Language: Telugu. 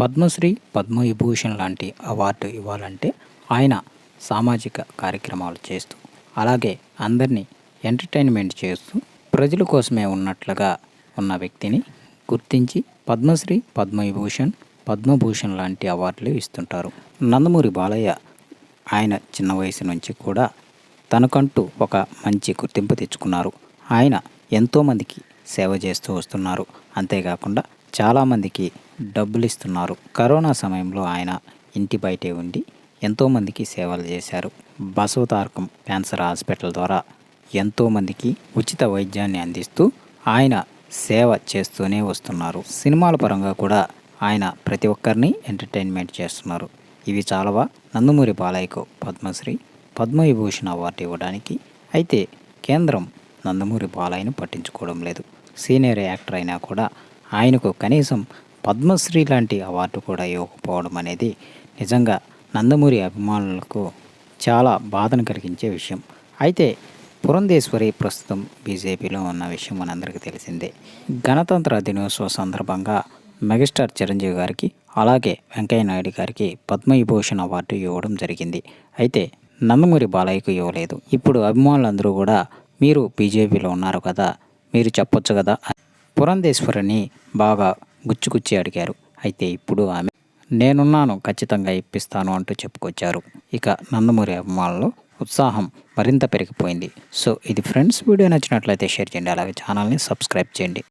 పద్మశ్రీ పద్మవిభూషణ్ లాంటి అవార్డు ఇవ్వాలంటే ఆయన సామాజిక కార్యక్రమాలు చేస్తూ అలాగే అందరినీ ఎంటర్టైన్మెంట్ చేస్తూ ప్రజల కోసమే ఉన్నట్లుగా ఉన్న వ్యక్తిని గుర్తించి పద్మశ్రీ పద్మవిభూషణ్ పద్మభూషణ్ లాంటి అవార్డులు ఇస్తుంటారు. నందమూరి బాలయ్య ఆయన చిన్న వయసు నుంచి కూడా తనకంటూ ఒక మంచి గుర్తింపు తెచ్చుకున్నారు. ఆయన ఎంతోమందికి సేవ చేస్తూ వస్తున్నారు. అంతేకాకుండా చాలామందికి డబ్బులు ఇస్తున్నారు కరోనా సమయంలో ఆయన ఇంటి బయటే ఉండి ఎంతోమందికి సేవలు చేశారు. బసవతారకం క్యాన్సర్ హాస్పిటల్ ద్వారా ఎంతోమందికి ఉచిత వైద్యాన్ని అందిస్తూ ఆయన సేవ చేస్తూనే వస్తున్నారు. సినిమాల పరంగా కూడా ఆయన ప్రతి ఒక్కరిని ఎంటర్టైన్మెంట్ చేస్తున్నారు. ఇవి చాలవా? నందమూరి బాలయ్యకు పద్మశ్రీ పద్మవిభూషణ అవార్డు ఇవ్వడానికి అయితే కేంద్రం నందమూరి బాలయ్యను పట్టించుకోవడం లేదు. సీనియర్ యాక్టర్ అయినా కూడా ఆయనకు కనీసం పద్మశ్రీ లాంటి అవార్డు కూడా ఇవ్వకపోవడం అనేది నిజంగా నందమూరి అభిమానులకు చాలా బాధను కలిగించే విషయం. అయితే పురంధేశ్వరి ప్రస్తుతం బీజేపీలో ఉన్న విషయం మనందరికీ తెలిసిందే. గణతంత్ర దినోత్సవ సందర్భంగా మెగాస్టార్ చిరంజీవి గారికి అలాగే వెంకయ్య నాయుడు గారికి పద్మవిభూషణ్ అవార్డు ఇవ్వడం జరిగింది. అయితే నందమూరి బాలయ్యకు ఇవ్వలేదు. ఇప్పుడు అభిమానులందరూ కూడా మీరు బీజేపీలో ఉన్నారు కదా మీరు చెప్పొచ్చు కదా పురంధేశ్వరిని బాగా గుచ్చుగుచ్చి అడిగారు. అయితే ఇప్పుడు ఆమె నేనున్నాను ఖచ్చితంగా ఇప్పిస్తాను అంటూ చెప్పుకొచ్చారు. ఇక నందమూరి అభిమానులు ఉత్సాహం మరింత పెరిగిపోయింది. సో ఇది ఫ్రెండ్స్ వీడియో నచ్చినట్లయితే షేర్ చేయండి. అలాగే ఛానల్ని సబ్స్క్రైబ్ చేయండి.